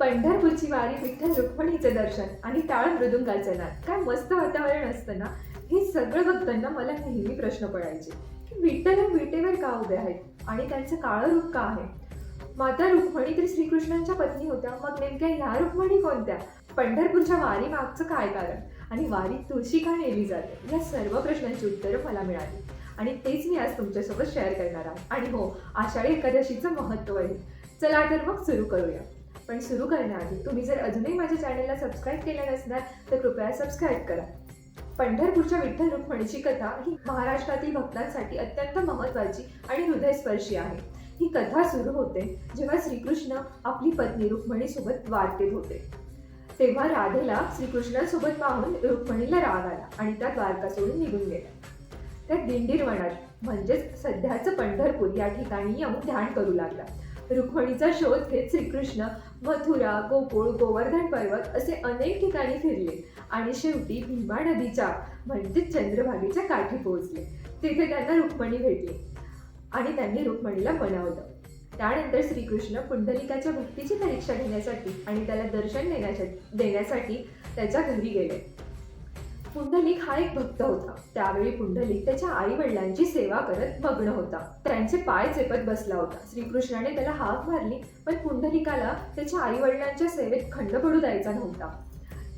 पंढरपूरची वारी विठ्ठल रुक्मिणीचं दर्शन आणि टाळ मृदुंगाचं नाद काय मस्त वातावरण असतं ना? हे सगळं बघताना मला नेहमी प्रश्न पडायचे की विठ्ठल विटेवर का उभे आहेत आणि त्यांचं काळं रूप का आहे? माता रुक्मिणी तर श्रीकृष्णांच्या पत्नी होत्या मग नेमक्या ह्या रुक्मिणी कोणत्या? पंढरपूरच्या वारी मागचं काय कारण? आणि वारी तुळशी का नेली जाते? या सर्व प्रश्नांची उत्तरं मला मिळाली. आणि तेच मी आज तुमच्यासोबत शेअर करणार आहे. आणि हो आषाढी एकादशीचं महत्त्व आहे. चला तर मग सुरू करूया. पण सुरू करण्याआधी तुम्ही जर अजूनही माझ्या चॅनलला सबस्क्राईब केलं नसणार तर कृपया सबस्क्राईब करा. पंढरपूरच्या विठ्ठल रुक्मिणीची कथा ही महाराष्ट्रातील भक्तांसाठी अत्यंत महत्त्वाची आणि हृदयस्पर्शी आहे. ही कथा सुरू होते जेव्हा श्रीकृष्ण आपली पत्नी रुक्मिणीसोबत वाटेत होते. तेव्हा राधेला श्रीकृष्णासोबत पाहून रुक्मिणीला राग आला आणि त्या द्वारका सोडून निघून गेल्या त्या दिंडीर वनात म्हणजेच सध्याचं पंढरपूर या ठिकाणी येऊन ध्यान करू लागला. रुक्मिणीचा शोध घेत श्रीकृष्ण मथुरा गोकुळ गोवर्धन पर्वत असे अनेक ठिकाणी फिरले. आणि शेवटी भीमा नदीच्या म्हणजे चंद्रभागेच्या काठी पोहोचले. तिथे त्यांना रुक्मिणी भेटली. आणि त्यांनी रुक्मिणीला बनावलं. त्यानंतर श्रीकृष्ण पुंडलिकाच्या भक्तीची परीक्षा घेण्यासाठी आणि त्याला दर्शन देण्यासाठी देण्यासाठी त्याच्या घरी गेले. पुंडलिक हा एक भक्त होता. त्यावेळी पुंडलिक त्याच्या आई वडिलांची सेवा करत मग्न होता. त्यांचे पाय चेपत बसला होता. श्रीकृष्णाने त्याला हाक मारली पण पुंडलिकाला त्याच्या आई वडिलांच्या सेवेत खंड पडू द्यायचा नव्हता.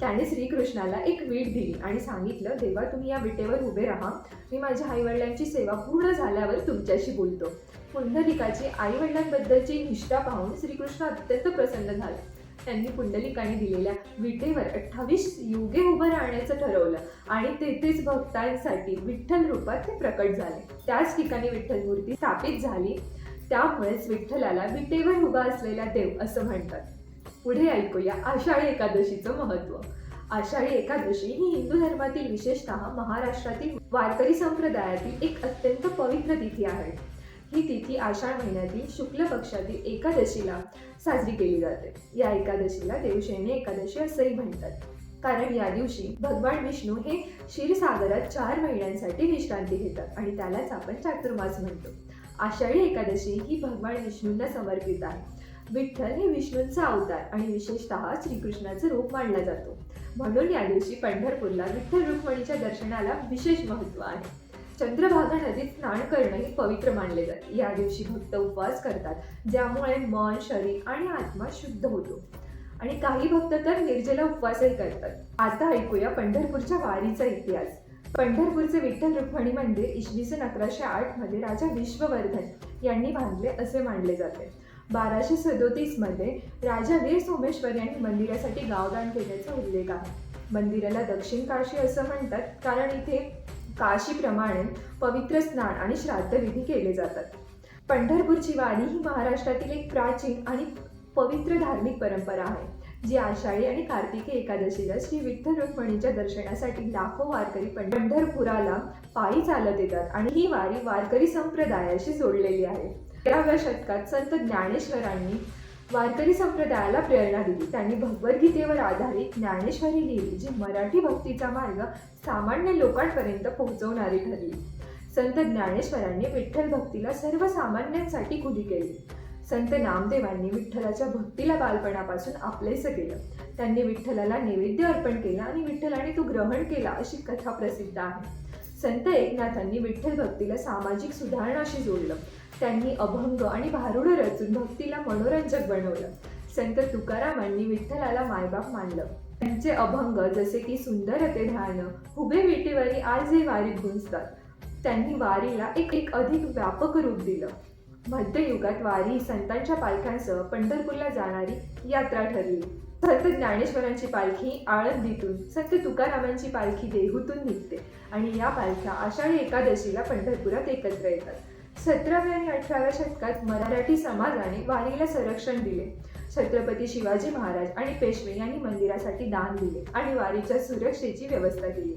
त्याने श्रीकृष्णाला एक वीट दिली आणि सांगितलं देवा तुम्ही या विटेवर उभे राहा. मी माझ्या आई वडिलांची सेवा पूर्ण झाल्यावर तुमच्याशी बोलतो. पुंडलिकाची आई वडिलांबद्दलची निष्ठा पाहून श्रीकृष्ण अत्यंत प्रसन्न झाला. त्यांनी पुंडलिकाने दिलेल्या विटेवर अठ्ठावीस युगे उभं राहण्याचं ठरवलं आणि तेथेच भक्तांसाठी विठ्ठल रूपात ते प्रकट झाले. त्याच ठिकाणी विठ्ठल मूर्ती स्थापित झाली. त्यामुळेच विठ्ठलाला विटेवर उभा असलेला देव असं म्हणतात. पुढे ऐकूया आषाढी एकादशीचं महत्त्व. आषाढी एकादशी ही हिंदू धर्मातील विशेषतः महाराष्ट्रातील वारकरी संप्रदायातील एक अत्यंत पवित्र तिथी आहे. ही तिथी आषाढ महिन्यातील शुक्ल पक्षातील एकादशीला साजरी केली जाते. या एकादशीला देवशयनी एकादशी असंही म्हणतात. कारण या दिवशी भगवान विष्णू हे क्षीरसागरात चार महिन्यांसाठी विश्रांती घेतात आणि त्यालाच आपण चातुर्मास म्हणतो. आषाढी एकादशी ही भगवान विष्णूंना समर्पित आहे. विठ्ठल हे विष्णूंचा अवतार आणि विशेषतः श्रीकृष्णाचं रूप मानला जातो. म्हणून या दिवशी पंढरपूरला विठ्ठल रुक्मिणीच्या दर्शनाला विशेष महत्त्व आहे. चंद्रभागा नदीत स्नान करणं हे पवित्र मानले जाते. या दिवशी भक्त उपवास करतात ज्यामुळे मन शरीर आणि आत्मा शुद्ध होतो. आणि काही भक्त तर निर्जला उपवासही करतात. आता ऐकूया पंढरपूरच्या वारीचा इतिहास. पंढरपूरचे विठ्ठल रुक्मिणी मंदिर इसवी सन अकराशे आठमध्ये राजा विश्ववर्धन यांनी बांधले असे मानले जाते. बाराशे सदोतीसमध्ये राजा वीर सोमेश्वर यांनी मंदिरासाठी गावदान केल्याचा उल्लेख आहे. मंदिराला दक्षिण काशी असं म्हणतात कारण इथे काशीप्रमाणे पवित्र स्नान आणि श्राद्धविधी केले जातात. पंढरपूरची वारी ही महाराष्ट्रातील एक प्राचीन आणि पवित्र धार्मिक परंपरा आहे जी आषाढी आणि कार्तिकी एकादशीला श्री विठ्ठल रुक्मिणीच्या दर्शनासाठी लाखो वारकरी पंढरपुराला पायी चालत येतात आणि ही वारी वारकरी संप्रदायाशी जोडलेली आहे. तेराव्या शतकात संत ज्ञानेश्वरांनी वारकरी संप्रदायाला प्रेरणा दिली. त्यांनी भगवद्गीतेवर आधारित ज्ञानेश्वरी लिहिली जी मराठी भक्तीचा मार्ग सामान्य लोकांपर्यंत पोहोचवणारी ठरली. संत ज्ञानेश्वरांनी विठ्ठल भक्तीला सर्वसामान्यांसाठी खुली केली. संत नामदेवांनी विठ्ठलाच्या भक्तीला बालपणापासून आपलेसं केलं. त्यांनी विठ्ठलाला नैवेद्य अर्पण केला आणि विठ्ठलाने तो ग्रहण केला अशी कथा प्रसिद्ध आहे. संत एकनाथांनी विठ्ठल भक्तीला सामाजिक सुधारणाशी जोडलं. त्यांनी अभंग आणि भारुड रचून भक्तीला मनोरंजक बनवलं. संत तुकारामांनी विठ्ठलाला मायबाप मानलं. त्यांचे अभंग जसे की सुंदर ते ध्यान हुबे विटेवरी आजही वारीत गुंजतात त्यांनी वारीला एक एक अधिक व्यापक रूप दिलं. मध्ययुगात वारी संतांच्या पालख्यांसह पंढरपूरला जाणारी यात्रा ठरली. संत ज्ञानेश्वरांची पालखी आळंदीतून संत तुकारामांची पालखी देहूतून निघते आणि या पालख्या आषाढी एकादशीला पंढरपुरात एकत्र येतात. सतराव्या आणि अठराव्या शतकात मराठी समाजाने वारीला संरक्षण दिले. छत्रपती शिवाजी महाराज आणि पेशवे यांनी मंदिरासाठी दान दिले आणि वारीच्या सुरक्षेची व्यवस्था केली.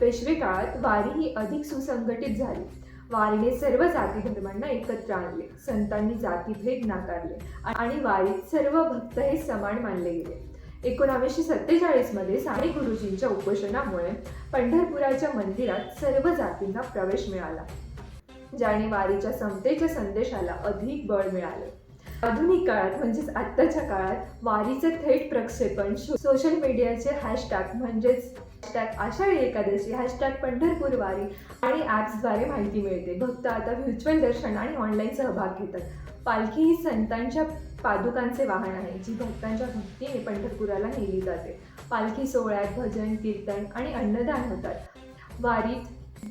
पेशवे काळात वारी ही अधिक सुसंघटित झाली. वारीने सर्व जाती धर्मांना एकत्र आणले. संतांनी जातीभेद नाकारले आणि वारीत सर्व भक्त हे समान मानले गेले. एकोणावीसशे सत्तेचाळीसमध्ये साने गुरुजींच्या उपोषणामुळे पंढरपुराच्या मंदिरात सर्व जातींना प्रवेश मिळाला. ज्याने वारीच्या समतेच्या संदेशाला अधिक बळ मिळाले. आधुनिक काळात म्हणजेच आत्ताच्या काळात वारीचं थेट प्रक्षेपण सोशल मीडियाचे हॅशटॅग म्हणजेच हॅशटॅग आषाढी एकादशी हॅशटॅग पंढरपूर वारी आणि ॲप्सद्वारे माहिती मिळते. भक्त आता व्हर्च्युअल दर्शन आणि ऑनलाईन सहभाग घेतात. पालखी ही संतांच्या पादुकांचे वाहन आहे जी भक्तांच्या भक्तीने पंढरपुराला नेली जाते. पालखी सोहळ्यात भजन कीर्तन आणि अन्नदान होतात. वारीत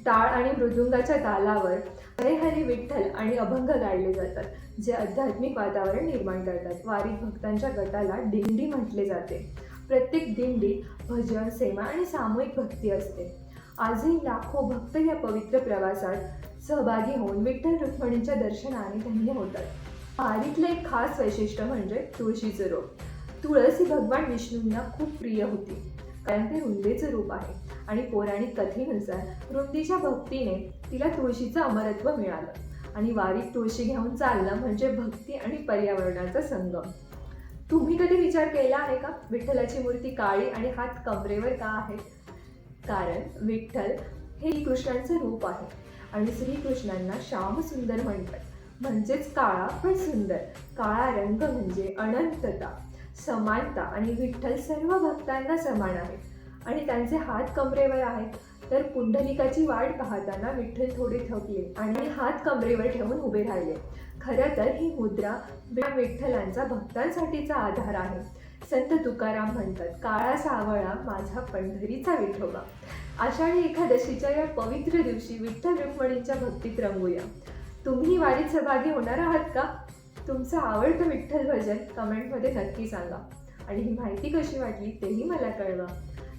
टाळ आणि मृदुंगाच्या तालावर हरे हरे विठ्ठल आणि अभंग गाडले जातात जे आध्यात्मिक वातावरण निर्माण करतात. वारीत भक्तांच्या गटाला दिंडी म्हटले जाते. प्रत्येक दिंडीत भजन सेवा आणि सामूहिक भक्ती असते. आजही लाखो भक्त या पवित्र प्रवासात सहभागी होऊन विठ्ठल रुक्मिणीच्या दर्शनाने धन्य होतात. वारीतलं एक खास वैशिष्ट्य म्हणजे तुळशीचं रोप. तुळस ही भगवान विष्णूंना खूप प्रिय होती. कारण ते रुंदेचं रूप आहे. आणि पौराणिक कथेनुसार रुंदीच्या भक्तीने तिला तुळशीचं अमरत्व मिळालं. आणि वारीत तुळशी घेऊन चालणं म्हणजे भक्ती आणि पर्यावरणाचा संगम. तुम्ही कधी विचार केला आहे का? विठ्ठलाची मूर्ती काळी आणि हात कमरेवर का आहे? कारण विठ्ठल हे कृष्णांचं रूप आहे. आणि श्रीकृष्णांना श्याम सुंदर म्हणतात. म्हणजेच काळा पण सुंदर. काळा रंग म्हणजे अनंतता. समानता आणि विठ्ठल सर्व भक्तांना समान आहे. आणि त्यांचे हात कमरेवर आहेत. तर पुंडलिकाची वाट पाहताना विठ्ठल थोडे थकले आणि हात कमरेवर ठेवून उभे राहिले. खरं तर ही मुद्रा या विठ्ठलांचा भक्तांसाठीचा आधार आहे. संत तुकाराम म्हणतात काळा सावळा माझा पंढरीचा विठोबा. आषाढी एकादशीच्या या पवित्र दिवशी विठ्ठल रुक्मिणींच्या भक्तीत रंगूया. तुम्ही वारीत सहभागी होणार आहात का? तुमचं आवडतं विठ्ठल भजन कमेंटमध्ये नक्की सांगा. आणि ही माहिती कशी वाटली तेही मला कळवा.